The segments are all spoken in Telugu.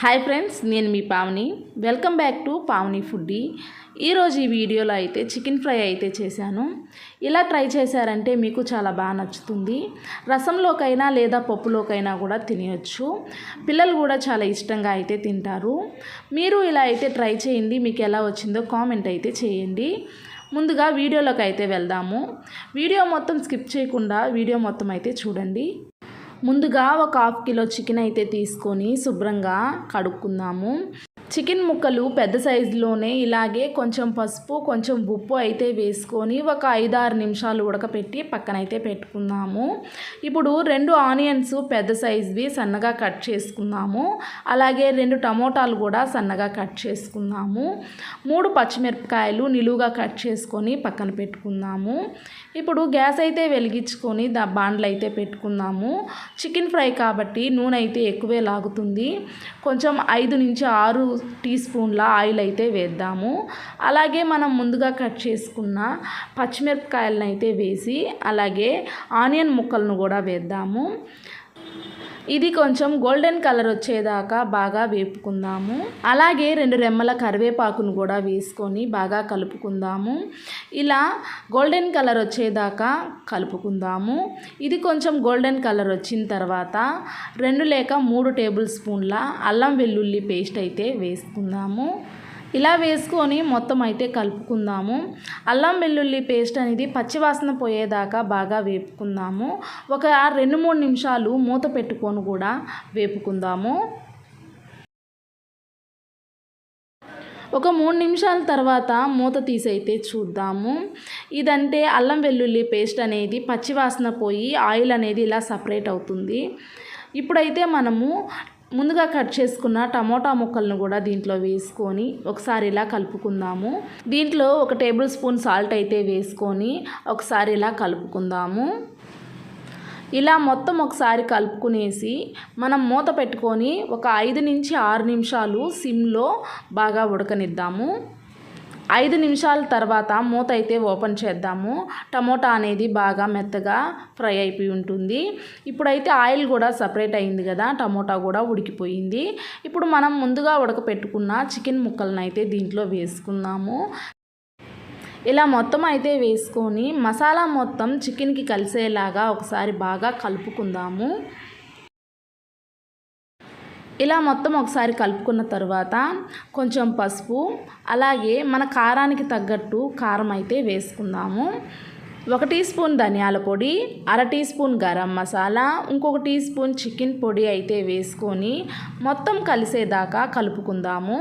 హాయ్ ఫ్రెండ్స్ నేను మీ Pavani. Welcome back to Pavani foodie ఈరోజు ఈ వీడియోలో అయితే చికెన్ ఫ్రై అయితే చేశాను. ఇలా ట్రై చేశారంటే మీకు చాలా బాగా నచ్చుతుంది. రసంలోకైనా లేదా పప్పులోకైనా కూడా తినవచ్చు పిల్లలు కూడా చాలా ఇష్టంగా అయితే తింటారు. మీరు ఇలా అయితే ట్రై చేయండి. మీకు ఎలా వచ్చిందో కామెంట్ అయితే చేయండి. ముందుగా వీడియోలోకి అయితే వెళ్దాము. వీడియో మొత్తం స్కిప్ చేయకుండా వీడియో మొత్తం అయితే చూడండి. ముందుగా ఒక హాఫ్ కిలో చికెన్ అయితే తీసుకొని శుభ్రంగా కడుక్కుందాము. చికెన్ ముక్కలు పెద్ద సైజులోనే ఇలాగే కొంచెం పసుపు కొంచెం ఉప్పు అయితే వేసుకొని ఒక ఐదారు నిమిషాలు ఉడకపెట్టి పక్కనైతే పెట్టుకుందాము. ఇప్పుడు రెండు ఆనియన్స్ పెద్ద సైజువి సన్నగా కట్ చేసుకుందాము. అలాగే రెండు టమోటాలు కూడా సన్నగా కట్ చేసుకుందాము. మూడు పచ్చిమిరపకాయలు నిలువుగా కట్ చేసుకొని పక్కన పెట్టుకుందాము. ఇప్పుడు గ్యాస్ అయితే వెలిగించుకొని దా బాండ్లు అయితే పెట్టుకుందాము. చికెన్ ఫ్రై కాబట్టి నూనె అయితే ఎక్కువే లాగుతుంది. కొంచెం ఐదు నుంచి ఆరు టీ స్పూన్ల ఆయిల్ అయితే వేద్దాము. అలాగే మనం ముందుగా కట్ చేసుకున్న పచ్చిమిరపకాయలను అయితే వేసి అలాగే ఆనియన్ ముక్కలను కూడా వేద్దాము. ఇది కొంచెం గోల్డెన్ కలర్ వచ్చేదాకా బాగా వేపుకుందాము. అలాగే రెండు రెమ్మల కరివేపాకును కూడా వేసుకొని బాగా కలుపుకుందాము. ఇలా గోల్డెన్ కలర్ వచ్చేదాకా కలుపుకుందాము. ఇది కొంచెం గోల్డెన్ కలర్ వచ్చిన తర్వాత రెండు లేక మూడు టేబుల్ స్పూన్ల అల్లం వెల్లుల్లి పేస్ట్ అయితే వేసుకుందాము. ఇలా వేసుకొని మొత్తం అయితే కలుపుకుందాము. అల్లం వెల్లుల్లి పేస్ట్ అనేది పచ్చివాసన పోయేదాకా బాగా వేపుకుందాము. ఒక రెండు మూడు నిమిషాలు మూత పెట్టుకొని కూడా వేపుకుందాము. ఒక మూడు నిమిషాల తర్వాత మూత తీసైతే చూద్దాము. ఇదంటే అల్లం వెల్లుల్లి పేస్ట్ అనేది పచ్చివాసన పోయి ఆయిల్ అనేది ఇలా సపరేట్ అవుతుంది. ఇప్పుడైతే మనము ముందుగా కట్ చేసుకున్న టమోటా ముక్కలను కూడా దీంట్లో వేసుకొని ఒకసారి ఇలా కలుపుకుందాము. దీంట్లో ఒక టేబుల్ స్పూన్ సాల్ట్ అయితే వేసుకొని ఒకసారి ఇలా కలుపుకుందాము. ఇలా మొత్తం ఒకసారి కలుపుకునేసి మనం మూత పెట్టుకొని ఒక ఐదు నుంచి ఆరు నిమిషాలు సిమ్లో బాగా ఉడకనిద్దాము. ఐదు నిమిషాల తర్వాత మూత అయితే ఓపెన్ చేద్దాము. టమోటా అనేది బాగా మెత్తగా ఫ్రై అయిపోయి ఉంటుంది. ఇప్పుడైతే ఆయిల్ కూడా సపరేట్ అయింది కదా టమోటా కూడా ఉడికిపోయింది. ఇప్పుడు మనం ముందుగా ఉడకపెట్టుకున్న చికెన్ ముక్కలను అయితే దీంట్లో వేసుకున్నాము ఇలా మొత్తం అయితే వేసుకొని మసాలా మొత్తం చికెన్కి కలిసేలాగా ఒకసారి బాగా కలుపుకుందాము. ఇలా మొత్తం ఒకసారి కలుపుకున్న తర్వాత కొంచెం పసుపు అలాగే మన కారానికి తగ్గట్టు కారం అయితే వేసుకుందాము. ఒక టీ స్పూన్ ధనియాల పొడి అర టీ స్పూన్ గరం మసాలా ఇంకొక టీ స్పూన్ చికెన్ పొడి అయితే వేసుకొని మొత్తం కలిసేదాకా కలుపుకుందాము.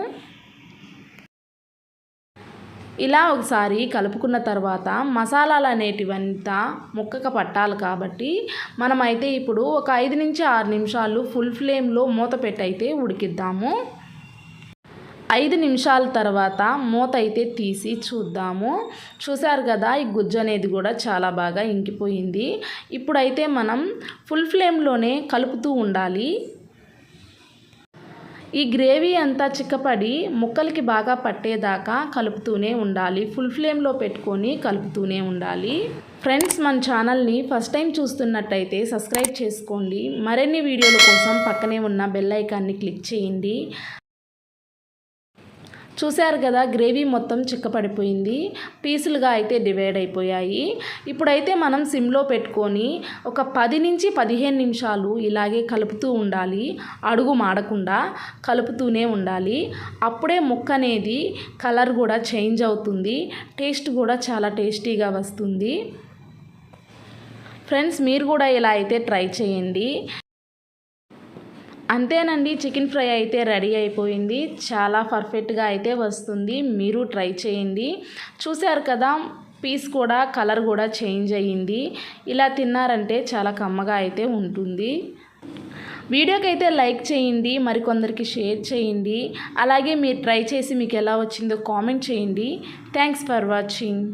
ఇలా ఒకసారి కలుపుకున్న తర్వాత మసాలాలు అనేటివంతా ముక్కక పట్టాలి కాబట్టి మనమైతే ఇప్పుడు ఒక ఐదు నుంచి ఆరు నిమిషాలు ఫుల్ ఫ్లేమ్లో మూత పెట్టయితే ఉడికిద్దాము. ఐదు నిమిషాల తర్వాత మూత అయితే తీసి చూద్దాము. చూశారు కదా ఈ గుజ్జు అనేది కూడా చాలా బాగా ఇంకిపోయింది. ఇప్పుడైతే మనం ఫుల్ ఫ్లేమ్లోనే కలుపుతూ ఉండాలి. ఈ గ్రేవీ అంతా చిక్కపడి ముక్కలకి బాగా పట్టేదాకా కలుపుతూనే ఉండాలి. ఫుల్ ఫ్లేమ్లో పెట్టుకొని కలుపుతూనే ఉండాలి. ఫ్రెండ్స్ మన ఛానల్ని ఫస్ట్ టైం చూస్తున్నట్టయితే సబ్స్క్రైబ్ చేసుకోండి. మరిన్ని వీడియోల కోసం పక్కనే ఉన్న బెల్ ఐకాన్ని క్లిక్ చేయండి. చూశారు కదా గ్రేవీ మొత్తం చిక్కపడిపోయింది. పీసులుగా అయితే డివైడ్ అయిపోయాయి. ఇప్పుడైతే మనం సిమ్లో పెట్టుకొని ఒక పది నుంచి పదిహేను నిమిషాలు ఇలాగే కలుపుతూ ఉండాలి. అడుగు మాడకుండా కలుపుతూనే ఉండాలి. అప్పుడే ముక్క అనేది కలర్ కూడా చేంజ్ అవుతుంది. టేస్ట్ కూడా చాలా టేస్టీగా వస్తుంది. ఫ్రెండ్స్ మీరు కూడా ఇలా అయితే ట్రై చేయండి. అంతేనండి చికెన్ ఫ్రై అయితే రెడీ అయిపోయింది. చాలా పర్ఫెక్ట్గా అయితే వస్తుంది. మీరు ట్రై చేయండి. చూశారు కదా పీస్ కూడా కలర్ కూడా చేంజ్ అయ్యింది. ఇలా తిన్నారంటే చాలా కమ్మగా అయితే ఉంటుంది. వీడియోకి అయితే లైక్ చేయండి మరికొందరికి షేర్ చేయండి. అలాగే మీరు ట్రై చేసి మీకు ఎలా వచ్చిందో కామెంట్ చేయండి. Thanks for watching.